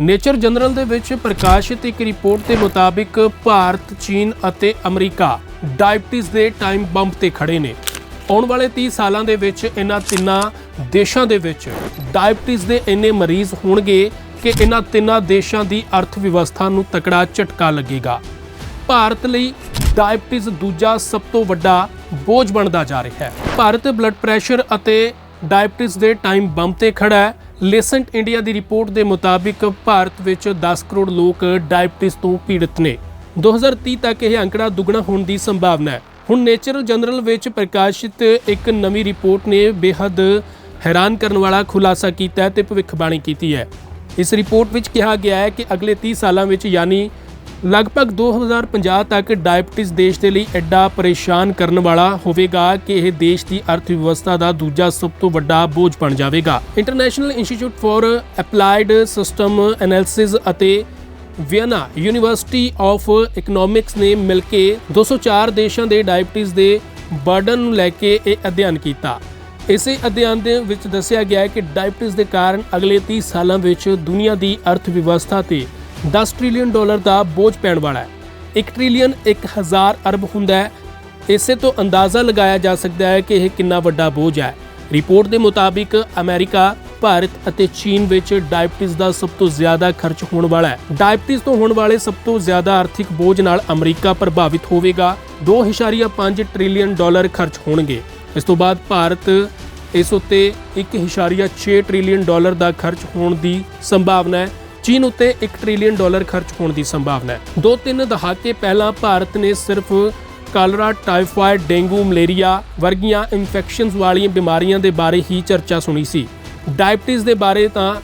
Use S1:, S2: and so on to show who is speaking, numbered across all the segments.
S1: Nature general ਦੇ ਵਿੱਚ ਪ੍ਰਕਾਸ਼ਿਤ ਇੱਕ ਰਿਪੋਰਟ ਦੇ ਮੁਤਾਬਿਕ ਭਾਰਤ, ਚੀਨ ਅਤੇ ਅਮਰੀਕਾ ਡਾਇਬਟੀਜ਼ ਦੇ ਟਾਈਮ ਬੰਬ ਤੇ ਖੜੇ ਨੇ। ਆਉਣ ਵਾਲੇ 30 ਸਾਲਾਂ ਦੇ ਵਿੱਚ ਇਹਨਾਂ ਤਿੰਨਾਂ ਦੇਸ਼ਾਂ ਦੇ ਵਿੱਚ ਡਾਇਬਟੀਜ਼ ਦੇ ਇੰਨੇ ਮਰੀਜ਼ ਹੋਣਗੇ ਕਿ ਇਹਨਾਂ ਤਿੰਨਾਂ ਦੇਸ਼ਾਂ ਦੀ ਅਰਥ ਵਿਵਸਥਾ ਨੂੰ ਤਕੜਾ ਝਟਕਾ ਲੱਗੇਗਾ। ਭਾਰਤ ਲਈ ਡਾਇਬਟੀਜ਼ ਦੂਜਾ ਸਭ ਤੋਂ ਵੱਡਾ ਬੋਝ ਬਣਦਾ ਜਾ ਰਿਹਾ ਹੈ। ਭਾਰਤ ਬਲੱਡ ਪ੍ਰੈਸ਼ਰ ਅਤੇ ਡਾਇਬਟਿਸ ਦੇ ਟਾਈਮ ਬੰਬ ਤੇ ਖੜਾ ਹੈ। ਲੇਸੈਂਟ ਇੰਡੀਆ ਦੀ ਰਿਪੋਰਟ ਦੇ ਮੁਤਾਬਿਕ ਭਾਰਤ ਵਿੱਚ 10 ਕਰੋੜ ਲੋਕ ਡਾਇਬਟਿਸ ਤੋਂ ਪੀੜਤ ਨੇ। 2030 ਤੱਕ ਇਹ ਅੰਕੜਾ ਦੁੱਗਣਾ ਹੋਣ ਦੀ ਸੰਭਾਵਨਾ ਹੈ। ਹੁਣ ਨੇਚਰ ਜਨਰਲ ਵਿੱਚ ਪ੍ਰਕਾਸ਼ਿਤ ਇੱਕ ਨਵੀਂ ਰਿਪੋਰਟ ਨੇ ਬੇहद ਹੈਰਾਨ ਕਰਨ ਵਾਲਾ ਖੁਲਾਸਾ ਕੀਤਾ ਹੈ ਤੇ ਭਵਿੱਖਬਾਣੀ ਕੀਤੀ ਹੈ। ਇਸ ਰਿਪੋਰਟ ਵਿੱਚ ਕਿਹਾ ਗਿਆ ਹੈ ਕਿ ਅਗਲੇ 30 ਸਾਲਾਂ ਵਿੱਚ ਯਾਨੀ ਲਗਭਗ 2050 ਤੱਕ ਡਾਇਬਟੀਜ਼ ਦੇਸ਼ ਦੇ ਲਈ ਐਡਾ ਪਰੇਸ਼ਾਨ ਕਰਨ ਵਾਲਾ ਹੋਵੇਗਾ ਕਿ ਇਹ ਦੇਸ਼ ਦੀ ਅਰਥ ਵਿਵਸਥਾ ਦਾ ਦੂਜਾ ਸਭ ਤੋਂ ਵੱਡਾ ਬੋਝ ਬਣ ਜਾਵੇਗਾ। International Institute for Applied System Analysis ਅਤੇ ਵੀਅਨਾ ਯੂਨੀਵਰਸਿਟੀ ਆਫ ਇਕਨੋਮਿਕਸ ਨੇ ਮਿਲ ਕੇ 204 ਦੇਸ਼ਾਂ ਦੇ ਡਾਇਬਟੀਜ਼ ਦੇ ਬਰਡਨ ਨੂੰ ਲੈ ਕੇ ਇਹ ਅਧਿਐਨ ਕੀਤਾ। ਇਸੇ ਅਧਿਐਨ ਦੇ ਵਿੱਚ ਦੱਸਿਆ ਗਿਆ ਹੈ ਕਿ ਡਾਇਬਟਿਸ ਦੇ ਕਾਰਨ ਅਗਲੇ 30 ਸਾਲਾਂ ਵਿੱਚ ਦੁਨੀਆ ਦੀ ਅਰਥ ਵਿਵਸਥਾ ਤੇ 10 ਟ੍ਰਿਲੀਅਨ ਡਾਲਰ ਦਾ ਬੋਝ ਪੈਣ ਵਾਲਾ ਹੈ। 1 ਟ੍ਰਿਲੀਅਨ 1000 ਅਰਬ ਹੁੰਦਾ ਹੈ। ਇਸੇ ਤੋਂ ਅੰਦਾਜ਼ਾ ਲਗਾਇਆ ਜਾ ਸਕਦਾ ਹੈ ਕਿ ਇਹ ਕਿੰਨਾ ਵੱਡਾ ਬੋਝ ਹੈ। ਰਿਪੋਰਟ ਦੇ ਮੁਤਾਬਿਕ ਅਮਰੀਕਾ, ਭਾਰਤ ਅਤੇ ਚੀਨ ਵਿੱਚ ਡਾਇਬਟੀਜ਼ ਦਾ ਸਭ ਤੋਂ ਜ਼ਿਆਦਾ ਖਰਚ ਹੋਣ ਵਾਲਾ ਹੈ। ਡਾਇਬਟੀਜ਼ ਤੋਂ ਹੋਣ ਵਾਲੇ ਸਭ ਤੋਂ ਜ਼ਿਆਦਾ ਆਰਥਿਕ ਬੋਝ ਨਾਲ ਅਮਰੀਕਾ ਪ੍ਰਭਾਵਿਤ ਹੋਵੇਗਾ। 2.5 ਟ੍ਰਿਲੀਅਨ ਡਾਲਰ ਖਰਚ ਹੋਣਗੇ। ਇਸ ਤੋਂ ਬਾਅਦ ਭਾਰਤ ਇਸ ਉੱਤੇ 1.6 ਟ੍ਰਿਲੀਅਨ ਡਾਲਰ ਦਾ ਖਰਚ ਹੋਣ ਦੀ ਸੰਭਾਵਨਾ ਹੈ। ਚੀਨ ਉੱਤੇ 1 ਟ੍ਰਿਲੀਅਨ ਡਾਲਰ ਖਰਚ ਹੋਣ ਦੀ ਸੰਭਾਵਨਾ ਹੈ। ਦੋ ਤਿੰਨ ਦਹਾਕੇ ਪਹਿਲਾਂ ਭਾਰਤ ਨੇ ਸਿਰਫ ਕਾਲਰਾ, ਟਾਈਫਾਇਡ, ਡੇਂਗੂ, ਮਲੇਰੀਆ ਵਰਗੀਆਂ ਇਨਫੈਕਸ਼ਨਸ ਵਾਲੀਆਂ ਬਿਮਾਰੀਆਂ ਦੇ ਬਾਰੇ ਹੀ ਚਰਚਾ ਸੁਣੀ ਸੀ। ਡਾਇਬਟੀਜ਼ ਦੇ ਬਾਰੇ ਤਾਂ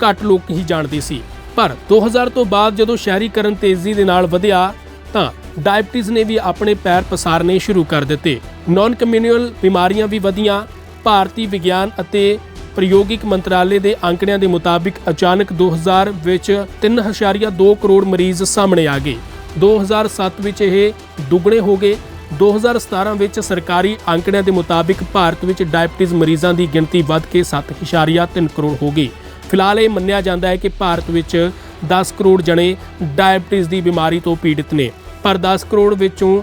S1: ਘੱਟ ਲੋਕ ਹੀ ਜਾਣਦੇ ਸੀ। ਪਰ 2000 ਤੋਂ ਬਾਅਦ ਜਦੋਂ ਸ਼ਹਿਰੀਕਰਨ ਤੇਜ਼ੀ ਦੇ ਨਾਲ ਵਧਿਆ, ਤਾਂ ਡਾਇਬਟੀਜ਼ ਨੇ ਵੀ ਆਪਣੇ ਪੈਰ ਪਸਾਰਨੇ ਸ਼ੁਰੂ ਕਰ ਦਿੱਤੇ। ਨਾਨ ਕਮਿਊਨਲ ਬਿਮਾਰੀਆਂ ਵੀ ਵਧੀਆਂ, ਭਾਰਤੀ ਵਿਗਿਆਨ ਅਤੇ ਪ੍ਰਯੋਗਿਕ ਮੰਤਰਾਲੇ ਦੇ ਅੰਕੜਿਆਂ ਦੇ ਮੁਤਾਬਿਕ ਅਚਾਨਕ 2000 ਵਿੱਚ 3.2 ਕਰੋੜ ਮਰੀਜ਼ ਸਾਹਮਣੇ ਆ ਗਏ। 2007 ਵਿੱਚ ਇਹ ਦੁੱਗਣੇ ਹੋ ਗਏ। 2017 ਵਿੱਚ ਸਰਕਾਰੀ ਅੰਕੜਿਆਂ ਦੇ ਮੁਤਾਬਿਕ ਭਾਰਤ ਵਿੱਚ ਡਾਇਬਟੀਜ਼ ਮਰੀਜ਼ਾਂ ਦੀ ਗਿਣਤੀ ਵੱਧ ਕੇ 7.3 ਕਰੋੜ ਹੋ ਗਈ। ਫਿਲਹਾਲ ਇਹ ਮੰਨਿਆ ਜਾਂਦਾ ਹੈ ਕਿ ਭਾਰਤ ਵਿੱਚ 10 ਕਰੋੜ ਜਣੇ ਡਾਇਬਟੀਜ਼ ਦੀ ਬਿਮਾਰੀ ਤੋਂ ਪੀੜਿਤ ਨੇ। ਪਰ 10 ਕਰੋੜ ਵਿੱਚੋਂ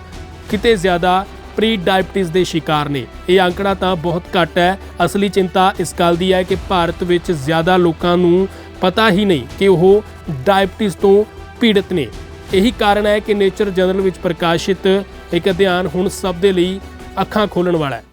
S1: ਕਿਤੇ ਜ਼ਿਆਦਾ ਪ੍ਰੀ ਡਾਇਬਟੀਜ਼ ਦੇ ਸ਼ਿਕਾਰ ਨੇ। ਇਹ ਅੰਕੜਾ ਤਾਂ ਬਹੁਤ ਘੱਟ ਹੈ। ਅਸਲੀ ਚਿੰਤਾ ਇਸ ਗੱਲ ਦੀ ਹੈ ਕਿ ਭਾਰਤ ਵਿੱਚ ਜ਼ਿਆਦਾ ਲੋਕਾਂ ਨੂੰ ਪਤਾ ਹੀ ਨਹੀਂ ਕਿ ਉਹ ਡਾਇਬਟੀਜ਼ ਤੋਂ ਪੀੜਤ ਨੇ। ਇਹੀ ਕਾਰਨ ਹੈ ਕਿ ਨੇਚਰ ਜਨਰਲ ਵਿੱਚ ਪ੍ਰਕਾਸ਼ਿਤ ਇੱਕ ਅਧਿਐਨ ਹੁਣ ਸਭ ਦੇ ਲਈ ਅੱਖਾਂ ਖੋਲਣ ਵਾਲਾ ਹੈ।